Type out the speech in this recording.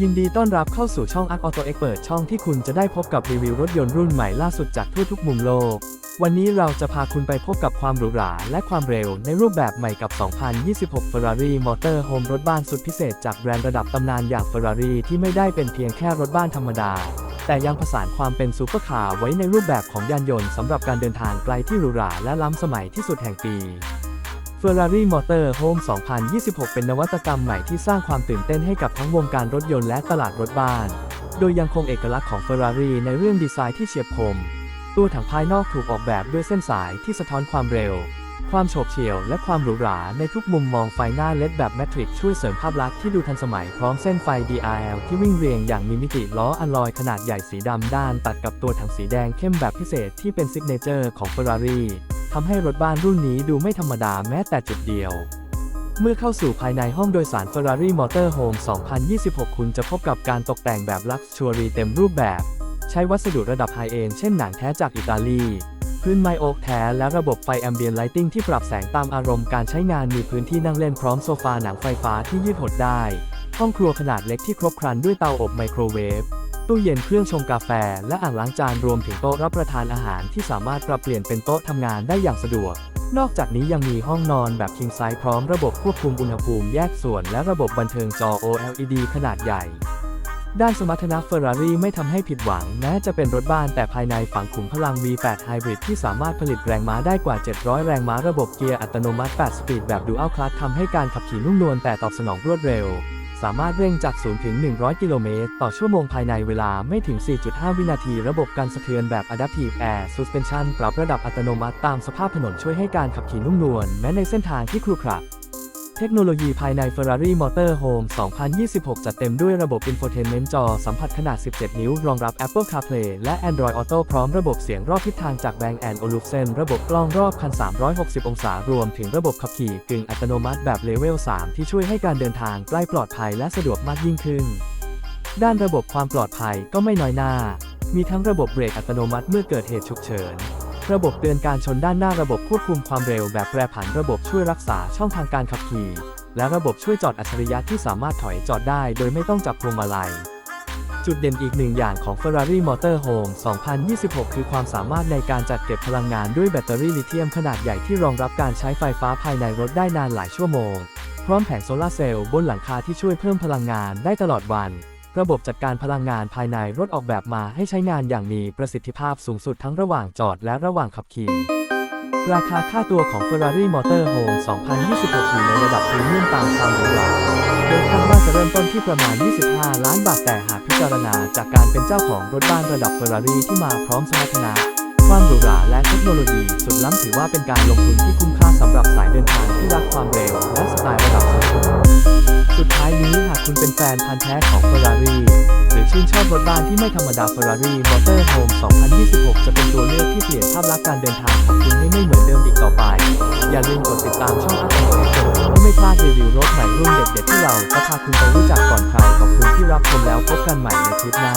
ยินดีต้อนรับเข้าสู่ช่อง Arc Auto Expert ช่องที่คุณจะได้พบกับรีวิวรถยนต์รุ่นใหม่ล่าสุดจากทั่วทุกมุมโลก วันนี้เราจะพาคุณไปพบกับความหรูหราและความเร็วในรูปแบบใหม่กับ 2026 Ferrari Motorhome รถบ้านสุดพิเศษจากแบรนด์ระดับตำนานอย่าง Ferrari ที่ไม่ได้เป็นเพียงแค่รถบ้านธรรมดา แต่ยังผสานความเป็นซูเปอร์คาร์ไว้ในรูปแบบของยานยนต์สำหรับการเดินทางไกลที่หรูหราและล้ำสมัยที่สุดแห่งปี Ferrari Motorhome 2026 เป็นนวัตกรรมใหม่ที่สร้างความตื่นเต้นให้กับทั้งวงการรถยนต์และตลาดรถบ้าน โดยยังคงเอกลักษณ์ของ Ferrari ในเรื่องดีไซน์ที่เฉียบคม ตัวถังภายนอกถูกออกแบบด้วยเส้นสายที่สะท้อนความเร็ว ความโฉบเฉี่ยว และความหรูหราในทุกมุมมองไฟหน้าเลดแบบแมทริกช่วยเสริมภาพลักษณ์ที่ดูทันสมัยพร้อมเส้นไฟ DRL ที่วิ่งเรียงอย่างมีมิติล้ออลลอยขนาดใหญ่สีดำด้านตัดกับตัวถังสีแดงเข้มแบบพิเศษที่เป็นซิกเนเจอร์ของ Ferrari ทำให้รถบ้านรุ่นนี้ดูไม่ธรรมดาแม้แต่จุดเดียว เมื่อเข้าสู่ภายในห้องโดยสาร Ferrari Motorhome 2026 คุณจะพบกับการตกแต่งแบบลักชัวรีเต็มรูปแบบ ใช้วัสดุระดับไฮเอนด์เช่นหนังแท้จากอิตาลี พื้นไม้โอ๊กแท้และระบบไฟแอมเบียนไลติงที่ปรับแสงตามอารมณ์การใช้งานมีพื้นที่นั่งเล่นพร้อมโซฟาหนังไฟฟ้าที่ยืดหดได้ ห้องครัวขนาดเล็กที่ครบครันด้วยเตาอบไมโครเวฟ ตู้เย็นเครื่องชงกาแฟ และอ่างล้างจานรวมถึงโต๊ะรับประทานอาหารที่สามารถปรับเปลี่ยนเป็นโต๊ะทำงานได้อย่างสะดวก นอกจากนี้ยังมีห้องนอนแบบ king size พร้อมระบบควบคุมอุณหภูมิแยกส่วน และระบบบันเทิงจอ OLED ขนาดใหญ่ ด้านสมรรถนะ Ferrari ไม่ทำให้ผิดหวังแม้จะเป็นรถบ้านแต่ภายในฝังขุมพลัง V8 Hybrid ที่สามารถผลิตแรงม้าได้กว่า 700 แรงม้าระบบเกียร์อัตโนมัติ 8 สปีดแบบ Dual Clutch ทำให้การขับขี่นุ่มนวลแต่ตอบสนองรวดเร็ว สามารถเร่งจาก 0 ถึง 100 กิโลเมตร ต่อชั่วโมงภายในเวลาไม่ถึง 4.5 วินาที ระบบการสะเทือนแบบ Adaptive Air Suspension ปรับระดับอัตโนมัติตามสภาพถนนช่วยให้การขับขี่นุ่มนวลแม้ในเส้นทางที่ครุขระ เทคโนโลยีภายใน Ferrari Motorhome 2026 จัดเต็มด้วยระบบ Infotainment จอสัมผัสขนาด 17 นิ้ว รองรับ Apple CarPlay และ Android Auto พร้อมระบบเสียงรอบทิศทางจาก Bang Olufsen ระบบกล้องรอบคัน 360 องศารวมถึงระบบขับขี่กึ่งอัตโนมัติแบบ Level 3 ที่ช่วยให้การเดินทางใกล้ปลอดภัยและสะดวกมากยิ่งขึ้น ด้านระบบความปลอดภัยก็ไม่น้อยหน้า มีทั้งระบบเบรกอัตโนมัติเมื่อเกิดเหตุฉุกเฉิน ระบบเตือนการชนด้านหน้าระบบควบคุมความเร็วแบบแปรผันระบบช่วยรักษาช่องทางการขับขี่ และระบบช่วยจอดอัจฉริยะที่สามารถถอยจอดได้โดยไม่ต้องจับพวงมาลัย จุดเด่นอีกหนึ่งอย่างของ Ferrari Motorhome 2026 คือความสามารถในการจัดเก็บพลังงานด้วยแบตเตอรี่ลิเธียมขนาดใหญ่ที่รองรับการใช้ไฟฟ้าภายในรถได้นานหลายชั่วโมง พร้อมแผงโซลาร์เซลล์บนหลังคาที่ช่วยเพิ่มพลังงานได้ตลอดวัน ระบบจัดการพลังงานภายในรถออกแบบมาให้ใช้งานอย่างมีประสิทธิภาพสูงสุดทั้งระหว่างจอดและระหว่างขับขี่ ราคาค่าตัวของ Ferrari Motorhome 2026 อยู่ในระดับพรีเมียมตามความหรูหราโดยคาดว่าจะเริ่มต้นที่ประมาณ 25 ล้านบาทแต่หากพิจารณาจากการเป็นเจ้าของรถบ้านระดับ Ferrari ที่มาพร้อมสมรรถนะความหรูหราและเทคโนโลยีสุดล้ำถือว่าเป็นการลงทุนที่คุ้มค่าสำหรับสายเดินทางที่รักความเร็วและสไตล์ระดับสูงสุดท้ายนี้หากคุณเป็นแฟนพันธุ์แท้ของ Ferrari รือชื่นชอบรถบ้านที่ไม่ธรรมดา Ferrari Motorhome 2026 จะเป็นตัวเลือกที่เปลี่ยนภาพลักษณ์การเดินทางของคุณให้ไม่เหมือนเดิมอีกต่อไป อย่าลืมกดติดตามช่องอัพของเราเพื่อไม่พลาดรีวิวรถใหม่รุ่นเด็ดๆที่เราจะพาคุณไปรู้จักก่อนใครขอบคุณที่รับชมแล้วพบกันใหม่ในคลิปหน้า